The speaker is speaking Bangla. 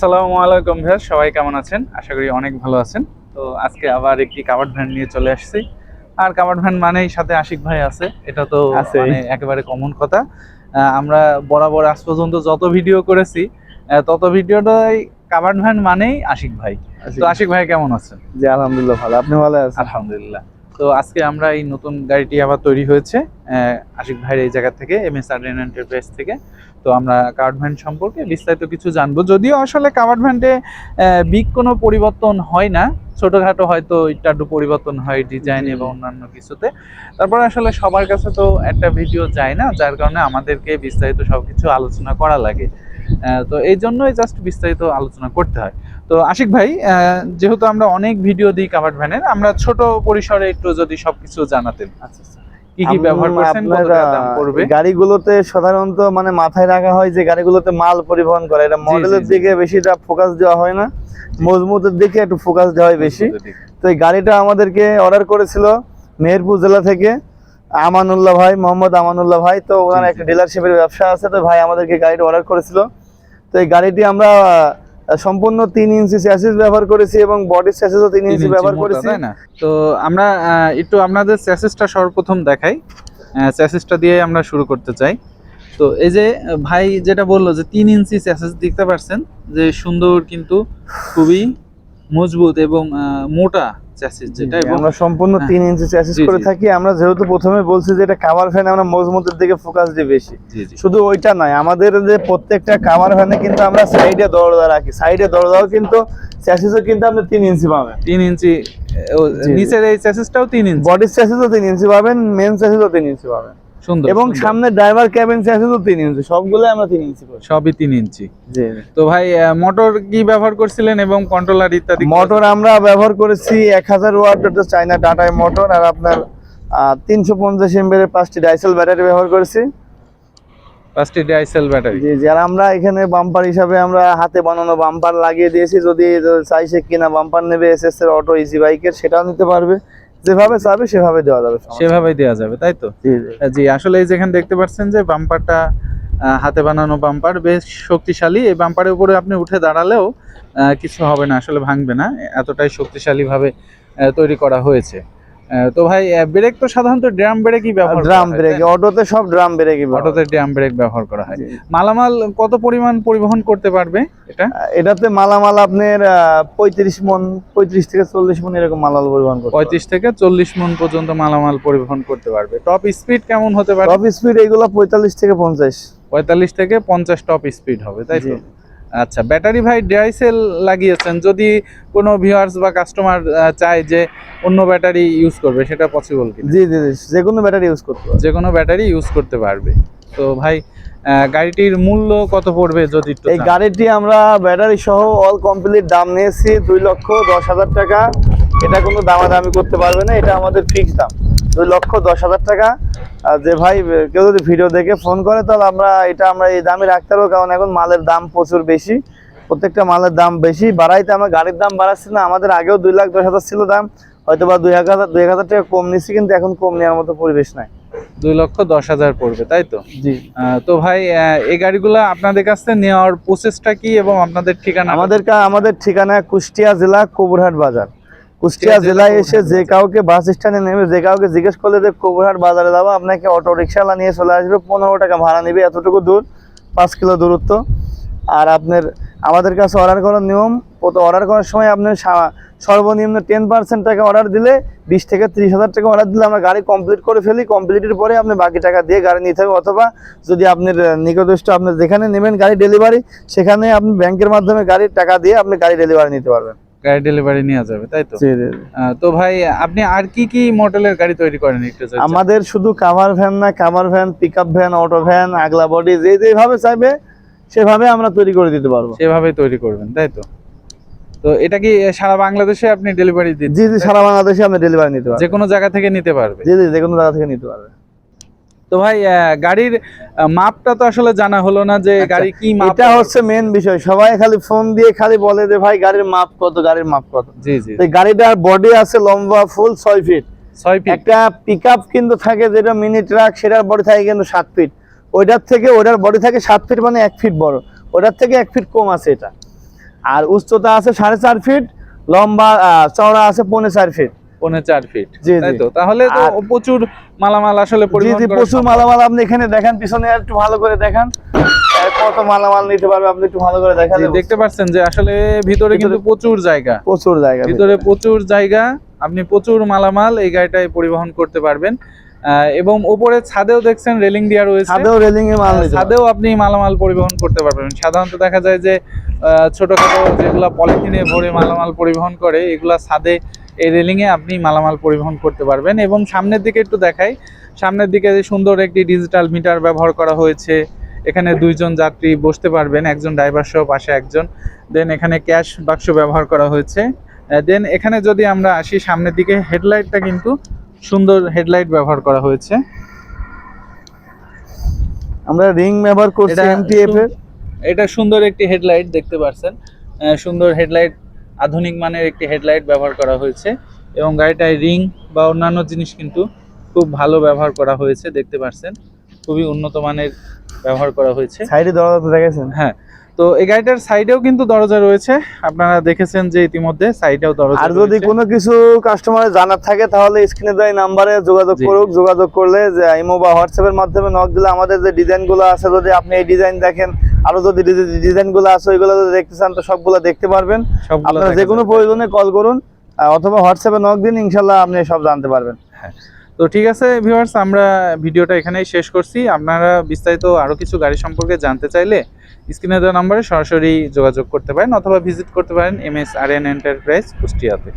আসসালামু আলাইকুম ভাইয়া সবাই কেমন আছেন? আশা করি অনেক ভালো আছেন। তো আজকে আবার একটি কাভার্ড ভ্যান নিয়ে চলে আসছি। আর কাভার্ড ভ্যান মানেই সাথে আশিক ভাই আছে। এটা তো। মানে একেবারে কমন কথা। আহ, আমরা বরাবর আজ পর্যন্ত যত ভিডিও করেছি তত ভিডিওটাই কাভার্ড ভ্যান মানেই আশিক ভাই। তো আশিক ভাই কেমন আছেন? জি আলহামদুলিল্লাহ ভালো। আপনি ভালো আছেন? আলহামদুলিল্লাহ। তো আজকে আমরা এই নতুন গাড়িটি আবার তৈরি হয়েছে আশিক ভাইয়ের এই জায়গা থেকে এম এস আর এন্টারপ্রাইজ থেকে। তো আমরা কাভার্ড ভ্যান সম্পর্কে বিস্তারিত কিছু জানব। যদিও আসলে কাভার্ড ভ্যানটে বিগ কোনো পরিবর্তন হয় না। ছোটোখাটো হয়তো একটু আধটু পরিবর্তন হয় ডিজাইন এবং অন্যান্য কিছুতে। তারপরে আসলে সবার কাছে তো একটা ভিডিও যায় না যার কারণে আমাদেরকে বিস্তারিত সব কিছু আলোচনা করা লাগে। তো এই জন্যই জাস্ট বিস্তারিত আলোচনা করতে হয়। তো আশিক ভাই যেহেতু আমরা অনেক ভিডিও দিই কাভার্ড ভ্যানের আমরা ছোট পরিসরে একটু যদি সবকিছু জানাতেন। আচ্ছা আচ্ছা। কি কি ব্যবহার করছেন কত দাম পড়বে? গাড়িগুলোতে সাধারণত মানে মাথায় রাখা হয় যে গাড়িগুলোতে মাল পরিবহন করে। এটা মডেলের। দিকে বেশিটা ফোকাস দেওয়া হয় না। মজবুতের দিকে একটু ফোকাস দেওয়া হয় বেশি। তো এই গাড়িটা আমাদেরকে অর্ডার করেছিল মেহেরপুর জেলা থেকে আমানুল্লাহ ভাই মোহাম্মদ আমানুল্লাহ ভাই। তো ওনার একটা ডিলারশিপের ব্যবসা আছে তো ভাই আমাদেরকে গাড়িটা অর্ডার করেছিল। তো এই গাড়িটি আমরা সম্পূর্ণ তিন ইঞ্চি স্যাসিস ব্যবহার করেছি এবং বডি স্যাসিসও তিন ইঞ্চি ব্যবহার করেছি। তাই না? তো আমরা একটু আপনাদের স্যাসেসটা সর্বপ্রথম দেখাই। স্যাসেসটা দিয়ে আমরা শুরু করতে চাই। তো এই যে ভাই যেটা বলল যে তিন ইঞ্চি স্যাসেস দেখতে পাচ্ছেন যে সুন্দর কিন্তু খুবই মজবুত এবং মোটা স্যাসেস যেটা এবং আমরা সম্পূর্ণ হ্যাঁ। তিন ইঞ্চি চ্যাসিস করে থাকি। আমরা যেহেতু প্রথমে বলছি যে এটা কভার ফ্যান আমরা মজবুতের দিকে ফোকাস দিই বেশি। শুধু ওইটা নয় আমাদের যে প্রত্যেকটা কভার ফ্যানে কিন্তু আমরা সাইডে দরজা রাখি। সাইডে দরজাও কিন্তু চ্যাসিসও কিন্তু আপনি তিন ইঞ্চি পাবেন। তিন ইঞ্চি। নিচের এই চ্যাসিসটাও তিন ইঞ্চি বডির চ্যাসিসও তিন ইঞ্চি পাবেন মেন চ্যাসিসও তিন ইঞ্চি পাবেন। সুন্দর এবং সামনে ড্রাইভার ক্যাবিন চ্যাসিসও তিন ইঞ্চি সবগুলো আমরা তিন ইঞ্চি করি। সবই তিন ইঞ্চি জি তো ভাই মোটর কি ব্যবহার করছিলেন এবং কন্ট্রোলার ইত্যাদি? মোটর আমরা ব্যবহার করেছি এক হাজার ওয়াট চাইনা টাটায় মোটর আর আপনার তিনশো পঞ্চাশ এমবের পাঁচটি ডাইসেল ব্যাটারি ব্যবহার করেছি। পাঁচটি ডাইসেল ব্যাটারি জি জি আর আমরা এখানে বাম্পার হিসাবে আমরা হাতে বানানো বাম্পার লাগিয়ে দিয়েছি। যদি চাই সে কিনা বাম্পার নেবে এসএস এর অটো ইজি বাইকের সেটাও নিতে পারবে। যেভাবে চাবে সেভাবে দেওয়া যাবে সেভাবেই দেওয়া যাবে তাই তো? জি আসলে এই যেখানে দেখতে পাচ্ছেন যে বাম্পারটা হাতে বানানো বাম্পার বেশ শক্তিশালী। এই বাম্পারের উপরে আপনি উঠে দাঁড়ালেও কিছু হবে না আসলে ভাঙবে না। এতটাই শক্তিশালীভাবে তৈরি করা হয়েছে। তো ভাই ব্রেক তো সাধারণত ড্রাম ব্রেকই ব্যবহার ড্রাম ব্রেক অটোতে সব ড্রাম ব্রেকই অটোতে ড্রাম ব্রেক ব্যবহার করা হয়। মালামাল কত পরিমাণ পরিবহন করতে পারবে এটা? এটাতে মালামাল আপনার পঁয়ত্রিশ মন পঁয়ত্রিশ থেকে চল্লিশ মন এরকম মালাল পরিবহন করতে পঁয়ত্রিশ থেকে চল্লিশ মন পর্যন্ত মালামাল পরিবহন করতে পারবে। টপ স্পিড কেমন হতে পারে? টপ স্পিড এগুলো পঁয়তাল্লিশ থেকে পঞ্চাশ। পঁয়তাল্লিশ থেকে পঞ্চাশ টপ স্পিড হবে তাই তো। আচ্ছা ব্যাটারি ভাই ডিআইসেল লাগিয়েছেন যদি কোনো ভিউয়ার্স বা কাস্টমার চায় যে অন্য ব্যাটারি ইউজ করবে সেটা পসিবল কি জি জি জি যে কোনো ব্যাটারি ইউজ করতে পারবে। যে কোনো ব্যাটারি ইউজ করতে পারবে। তো ভাই গাড়িটির মূল্য কত পড়বে যদি এই গাড়িটি আমরা ব্যাটারি সহ অল কমপ্লিট দাম নিয়েছি দুই লক্ষ দশ হাজার টাকা। এটা কোনো দামাদামি করতে পারবে না এটা আমাদের ফিক্স দাম। দুই লক্ষ দশ হাজার টাকা। আর যে ভাই কেউ যদি ভিডিও দেখে ফোন করে তাহলে আমরা এটা আমরা এই দামে রাখতে পারব কারণ এখন মালের দাম প্রচুর বেশি। প্রত্যেকটা মালের দাম বেশি। বাড়াইতে আমরা গাড়ির দাম বাড়াচ্ছি না আমাদের আগেও দুই লাখ দশ হাজার ছিল দাম হয়তো বা দুই হাজার দুই হাজার টাকা কম নিচ্ছি কিন্তু এখন কম নেওয়ার মতো পরিবেশ নাই। দুই লক্ষ দশ হাজার পড়বে তাই তো? জি। তো ভাই এই গাড়িগুলো আপনাদের কাছ থেকে নেওয়ার প্রসেসটা কি এবং আপনাদের ঠিকানা আমাদের কা- আমাদের ঠিকানা কুষ্টিয়া জেলা কবুরহাট বাজার। কুষ্টিয়া জেলায় এসে যে কাউকে বাস স্ট্যান্ডে নেমে যে কাউকে জিজ্ঞেস করলে যে কবুরহাট বাজারে যাব আপনাকে অটো রিক্সাওয়ালা নিয়ে চলে আসবে পনেরো টাকা ভাড়া নেবে এতটুকু দূর পাঁচ কিলো দূরত্ব। আর আপনার আমাদের কাছে অর্ডার করার নিয়ম অর্ডার করার সময় আপনার সর্বনিম্ন টেন পার্সেন্ট টাকা অর্ডার দিলে বিশ থেকে ত্রিশ হাজার টাকা অর্ডার দিলে আমরা গাড়ি কমপ্লিট করে ফেলি কমপ্লিটের পরে আপনি বাকি টাকা দিয়ে গাড়ি নিতে হবে। অথবা যদি আপনার আহ, নিকটস্থ আপনার যেখানে নেবেন গাড়ি ডেলিভারি সেখানে আপনি ব্যাংকের মাধ্যমে গাড়ির টাকা দিয়ে আপনি গাড়ি ডেলিভারি নিতে পারবেন। গাড়ি ডেলিভারি নেওয়া যাবে তাই তো? তো ভাই আপনি আর কি কি মডেলের গাড়ি তৈরি করেন একটু আমাদের শুধু কাভার ভ্যান না cover van pick up van auto van আগলা body যে যেভাবে চাইবে সেভাবে আমরা তৈরি করে দিতে পারব। সেভাবেই তৈরি করবেন তাই তো? তো এটা কি সারা বাংলাদেশে আপনি ডেলিভারি দিন জি জি সারা বাংলাদেশে আপনি ডেলিভারি নিতে যে পারবেন। কোনো জায়গা থেকে নিতে পারবে? জি জি যে কোনো জায়গা থেকে নিতে পারবে তো ভাই গাড়ির মাপটা তো আসলে জানা হলো না যে আচ্ছা, গাড়ি কি মাপ এটা হচ্ছে মেন বিষয়। সবাই খালি ফোন দিয়ে খালি বলে যে ভাই গাড়ির মাপ কত গাড়ির মাপ কত? জি জি। গাড়িটার বডি আছে লম্বা ফুল ছয় ফিট ছয় ফিট একটা পিক কিন্তু থাকে যেটা মিনি ট্রাক সেটার বডি থাকে কিন্তু সাত ফিট ওইটার থেকে ওটার বডি থাকে সাত ফিট মানে এক ফিট বড়। ওটার থেকে এক ফিট কম আছে এটা। আর উচ্চতা আছে সাড়ে চার ফিট লম্বা চওড়া আছে পৌনে চার ফিট পৌনে চার ফিট তাই তো? তাহলে তো প্রচুর মালামাল আসলে জি পরিবহন জি করা প্রচুর মালামাল আপনি এখানে দেখেন পিছনে একটু ভালো করে দেখান। কত মালামাল নিতে পারবে আপনি একটু ভালো করে জি, দেখতে পাচ্ছেন যে আসলে ভিতরে কিন্তু প্রচুর জায়গা। প্রচুর জায়গা ভিতরে। প্রচুর জায়গা আপনি প্রচুর মালামাল এই গাড়িটায় পরিবহন করতে পারবেন। এবং উপরে ছাদেও দেখছেন রেলিং দেওয়া রয়েছে। ছাদেও রেলিং এ মাল ছাদেও আপনি মালামাল পরিবহন করতে পারবেন। সাধারণত দেখা যায় যে আহ, ছোটখাটো যেগুলা পলিথিনে ভরে মালামাল পরিবহন করে এগুলা ছাদে এই রেলিং এ আপনি মালামাল পরিবহন করতে পারবেন এবং সামনের দিকে একটু দেখাই। সামনের দিকে যে সুন্দর একটি ডিজিটাল মিটার ব্যবহার করা হয়েছে এখানে দুইজন যাত্রী বসতে পারবেন একজন ড্রাইভার সহ পাশে একজন। দেন এখানে ক্যাশ বাক্স ব্যবহার করা হয়েছে। দেন এখানে যদি আমরা আসি সামনের দিকে হেডলাইটটা কিন্তু সুন্দর হেডলাইট ব্যবহার করা হয়েছে। আমরা রিং ব্যবহার করছি এটা এমটিএফ এর। এটা সুন্দর একটি হেডলাইট দেখতে পাচ্ছেন সুন্দর হেডলাইট আধুনিক মানের একটি হেডলাইট ব্যবহার করা হয়েছে এবং গাড়িটায় রিং বা অন্যান্য জিনিস কিন্তু খুব ভালো ব্যবহার করা হয়েছে দেখতে পাচ্ছেন খুবই উন্নত মানের ব্যবহার করা হয়েছে। সাইডে দরজা তো দেখেছেন হ্যাঁ তো এই গাড়িটার সাইডেও কিন্তু দরজা রয়েছে। আপনারা দেখেছেন যে ইতিমধ্যে সাইডেও দরজা আর যদি কোনো কিছু কাস্টমারের জানার থাকে তাহলে স্ক্রিনে দেওয়া নাম্বারে যোগাযোগ। করুক যোগাযোগ করলে যে ইমো বা হোয়াটসঅ্যাপের মাধ্যমে নক দিলে আমাদের যে ডিজাইনগুলো আছে যদি আপনি এই ডিজাইন দেখেন আরও যদি ডিজাইনগুলো আছে ওইগুলো যদি দেখতে চান তো সবগুলো দেখতে পারবেন। আপনারা যে কোনো প্রয়োজনে কল করুন অথবা হোয়াটসঅ্যাপে নক দিন ইনশাল্লাহ আপনি সব জানতে পারবেন। তো ঠিক আছে ভিউয়ার্স আমরা ভিডিওটা এখানেই শেষ করছি। আপনারা বিস্তারিত আরও কিছু গাড়ি সম্পর্কে জানতে চাইলে স্ক্রিনে দেওয়া নম্বরে সরাসরি যোগাযোগ করতে পারেন অথবা ভিজিট করতে পারেন M S R N enterprise কুষ্টিয়াতে।